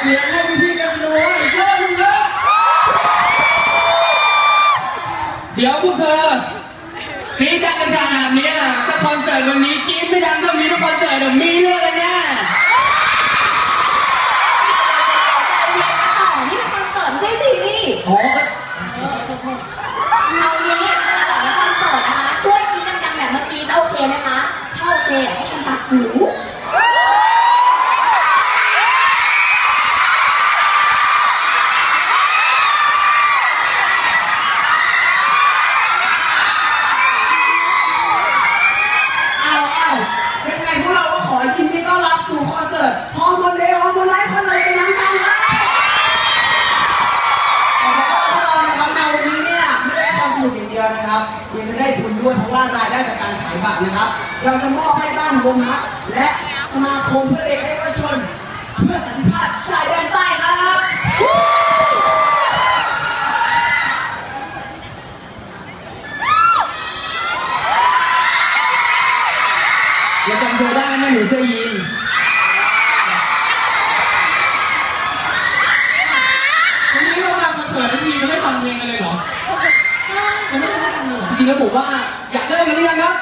เสียงให้พี่ๆกันดูอีกรอบหนึงนะเดี๋ยวพวกเธอกรี๊ดดังกันขนาดเนี้ยถ้าคอนเสิร์ตวันนี้กรี๊ดไม่ดังเท่านี้ทุกคอนเสิร์ตมีเรื่องกันแน่ต่อนี่เป็นคอนเสิร์ตไม่ใช่ซีรีส์โอ้เอางี้ต่อในคอนเสิร์ตนะคะ ช่วยกรีดดังๆแบบเมื่อกี้จะโอเคไหมคะ ถ้าโอเคให้ทำปากจิ๋ว นะครับยังจะได้บุญด้วยเพราะว่ารายได้จากการขายบัตรนะครับ เราจะมอบให้บ้านวงนักและสมาคมเพื่อเด็กและเยาวชน เพื่อสันติภาพชายแดนใต้ครับยังจำเธอได้ไหมหนูเสื้อยีนนี้เราทำคอนเสิร์ตทั้งที จะไม่ฟังเพลงกันเลยเหรอยังไม่ได้ฟังเลยเหรอจริงๆแบุว่าอยากได้มกันหรือยังครับ